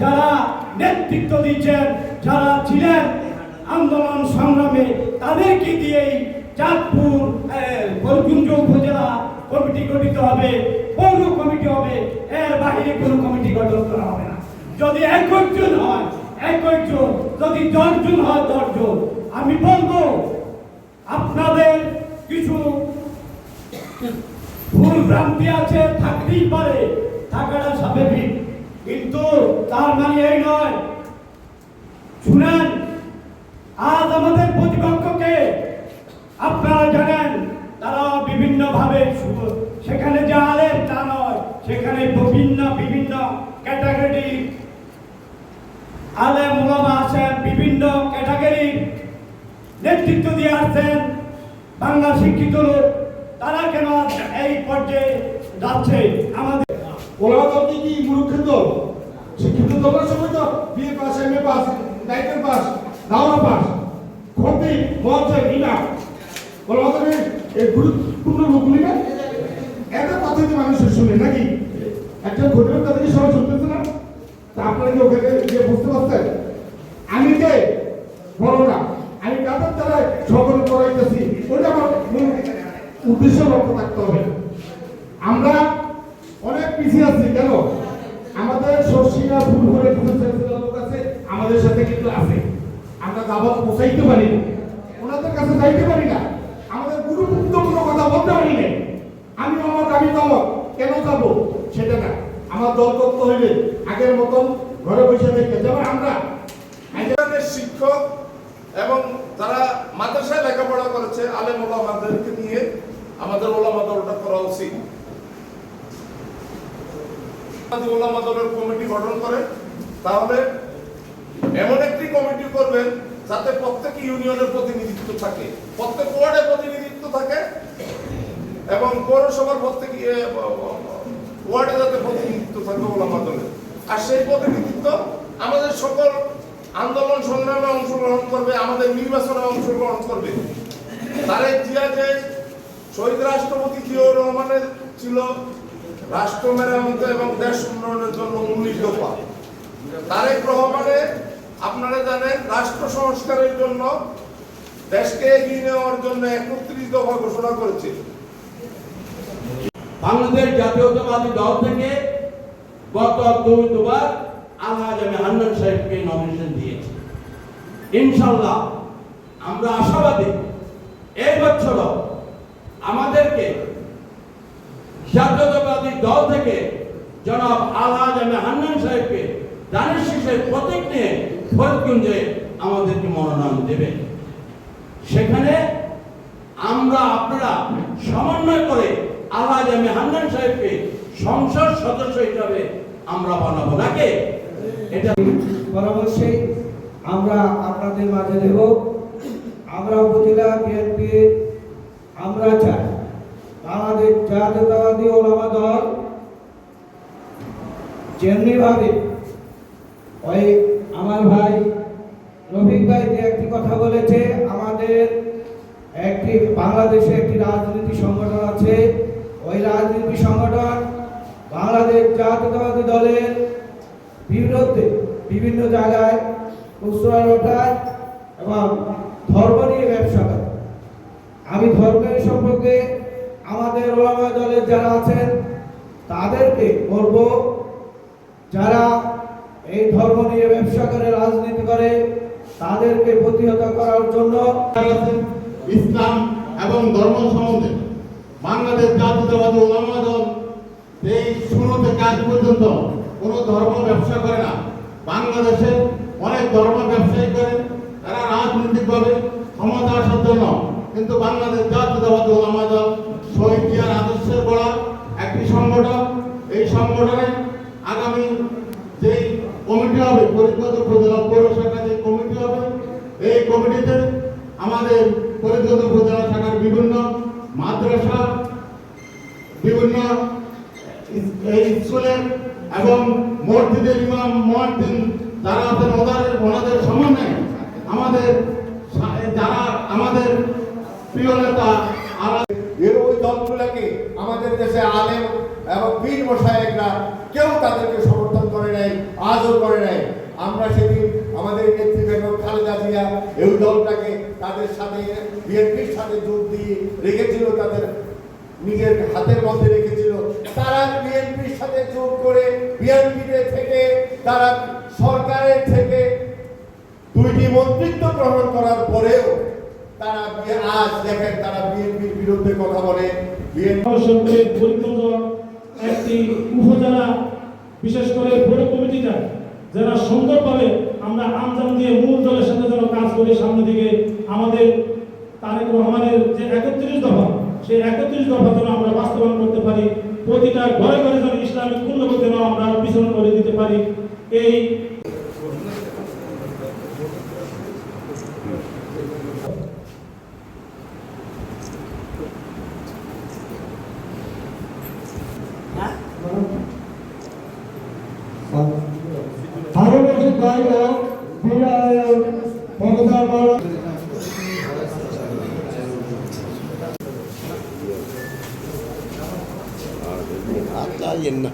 যারা নেতৃত্ব দিচ্ছেন, যারা ছিলেন আন্দোলন সংগ্রামে, তাদেরকে দিয়েই চাঁদপুর বরগুঞ্জ উপজেলা কমিটি গঠিত হবে, পৌর কমিটি হবে, এর বাইরে কোনো কমিটি গঠন করা হবে না। যদি একজন হয় একজন যদি দশজন হয়, দশজন। আমি বলব, আপনাদের কিছু ভুল ভ্রান্তি আছে, থাকতেই পারে, থাকাটা স্বাভাবিক। কিন্তু তার মানে এই নয়। শুনেন, আজ আমাদের প্রতিপক্ষকে আপনারা জানেন, তারা বিভিন্ন ভাবে সেখানে যে আলেম, তা নয়। সেখানে বিভিন্ন বিভিন্ন ক্যাটাগরি। আলেম ওলামা আছেন, বিভিন্ন ক্যাটাগরির নেতৃত্ব দিয়ে আসছেন বাংলা শিক্ষিত তারা কেন এই পর্যায়ে যাচ্ছে? আমাদের ওরা তো কি কি মুরুক্ষিত শিক্ষিত তোমরা সবাই তো, BA pass M A pass, নাইটের pass দাওয়া পাস খন্তি মহাজের ইনা ওরা তো এই গুরুত্বপূর্ণ লোকগুলি না এত কথা যে মানুষ শুনে নাকি? একটা ঘটনার কথা সবাই শুনতেছে না? তা আপনারা কি ওখানে গিয়ে বুঝতে পারছেন? আমি যে বড় না। আমি কাদের দ্বারা সকল করাইতেছি ওটা আমার উদ্দেশ্য লক্ষ্য থাকতে হবে। আমরা পিছিয়ে আছি, কেন? আমাদের শর্ষিনা ভুল করে লোক আছে, আমাদের সাথে কিন্তু আছে। আমরা দাবাত পৌঁছাইতে পারি না। ওনাদের কাছে যাইতে পারি না। আমাদের গুরুত্বপূর্ণ কথা বলতে পারি না আমি অমক আমি তমক কেন যাব? সেটা না। আমার দল হইলে আগের মতন ঘরে বসে থেকে যেমন আমরা। শিক্ষক এবং যারা মাদ্রাসায় লেখাপড়া করেছে, আলেম ওলামাদেরকে নিয়ে আমাদের ওলামা দলটা করা উচিত। ওলামা দলের কমিটি গঠন করে, তাহলে এমন একটি কমিটি করবেন যাতে প্রত্যেক ইউনিয়নের প্রতিনিধিত্ব থাকে, প্রত্যেক ওয়ার্ডে প্রতিনিধিত্ব থাকে এবং পৌরসভার প্রত্যেক ওয়ার্ডে যাতে প্রতিনিধিত্ব থাকে ওলামা দলের। আর সেই প্রতিনিধিত্ব আমাদের সকল আন্দোলন সংগ্রামে অংশগ্রহণ করবে, আমাদের নির্বাচনে অংশগ্রহণ করবে। তারেক জিয়া যে শহীদ রাষ্ট্রপতি জিয়াউর রহমানের ছিল রাষ্ট্র মেরামত এবং দেশ উন্নয়নের জন্য উনিশ দফা। তারেক রহমানের আপনারা জানেন, রাষ্ট্র সংস্কারের জন্য দেশকে এগিয়ে নেওয়ার জন্য একত্রিশ দফা ঘোষণা করেছে। বাংলাদেশ জাতীয়তাবাদী দল থেকে গত দুই দুবার আলহাজ আমি হান্নান সাহেবকে নমিনেশন দিয়েছি। ইনশাল্লাহ আমরা আশাবাদী এই বছরও আমাদেরকে জাতীয়তাবাদী দল থেকে জনাব আলহাজ হান্নান সাহেবকে দানের শীষের প্রতীক নিয়ে ফরিদগঞ্জে আমাদেরকে মনোনয়ন দেবেন। সেখানে আমরা আপনারা সমন্বয় করে আলহাজ আমি হান্নান সাহেবকে সংসদ সদস্য হিসাবে আমরা বানাবো। নাকি? এটা পরামর্শে আমরা আপনাদের মাঝে দেব আমরা উপজেলা বিএনপির আমরা চাই। আমাদের জাতীয়তাবাদী ওলামা দল যেমনিভাবে ওই আমার ভাই রফিক ভাই যে একটি কথা বলেছে, আমাদের একটি বাংলাদেশে একটি রাজনীতি সংগঠন আছে। ওই রাজনীতি সংগঠন বাংলাদেশ জাতীয়তাবাদী দলের বিরুদ্ধে বিভিন্ন জায়গায় প্রশ্রয় ওঠায় এবং ধর্ম নিয়ে ব্যবসা করে। আমি ধর্মের সম্পর্কে দলের যারা আছেন, তাদেরকে বলব, যারা এই ধর্ম নিয়ে ব্যবসা করে, রাজনীতি করে, তাদেরকে প্রতিহত করার জন্য ইসলাম এবং ধর্ম সম্বন্ধে বাংলাদেশ জাতীয়তাবাদী ওলামা দল এই শুরু থেকে আজ পর্যন্ত কোনো ধর্ম ব্যবসা করে না। বাংলাদেশে অনেক ধর্ম ব্যবসায়ী করে, তারা রাজনৈতিকভাবে ক্ষমতা আসার জন্য কিন্তু বাংলাদেশ জাতীয়তাবাদী ওলামা দল আদর্শের বলা একটি সংগঠন। এই সংগঠনে আগামী যেই কমিটি হবে ফরিদগঞ্জ উপজেলা পৌরসভা যে কমিটি হবে, এই কমিটিতে আমাদের ফরিদগঞ্জ উপজেলা শাখার বিভিন্ন মাদ্রাসা, বিভিন্ন স্কুলের এবং মসজিদের ইমাম, মহাদ্দিন, যারা আছেন ওদের ওনাদের সমন্বয়ে আমাদের যারা আমাদের প্রিয় নেতা এর ওই দলগুলোকে আমাদের দেশে আলেম এবং বীর মশায়েকরা কেউ তাদেরকে সমর্থন করে নাই, আজও করে নাই। আমরা সেদিন আমাদের নেত্রী বেগম খালেদা জিয়া এই দলটাকে তাদের সাথে, বিএনপির সাথে যোগ দিয়ে রেখেছিল, তাদের নিজের হাতের মধ্যে রেখেছিল। তারা বিএনপির সাথে যোগ করে বিএনপিতে থেকে, তারা সরকারের থেকে দুইটি মন্ত্রিত্ব গ্রহণ করার পরেও তারা আজ দেখেন তারা বিএনপির বিরুদ্ধে কথা বলে। একটি উপজেলা, বিশেষ করে পৌর কমিটিটা, যারা সুন্দরভাবে আমরা আমজাম দিয়ে মূল দলের সাথে যেন কাজ করে সামনে দিকে, আমাদের তারেক রহমানের যে একত্রিশ দফা, সেই একত্রিশ দফা যেন আমরা বাস্তবায়ন করতে পারি, প্রতিটা ঘরে ঘরে যেন ইসলামিক মূল্যবোধ যেন আমরা বিচরণ করে দিতে পারি। এই Bergen.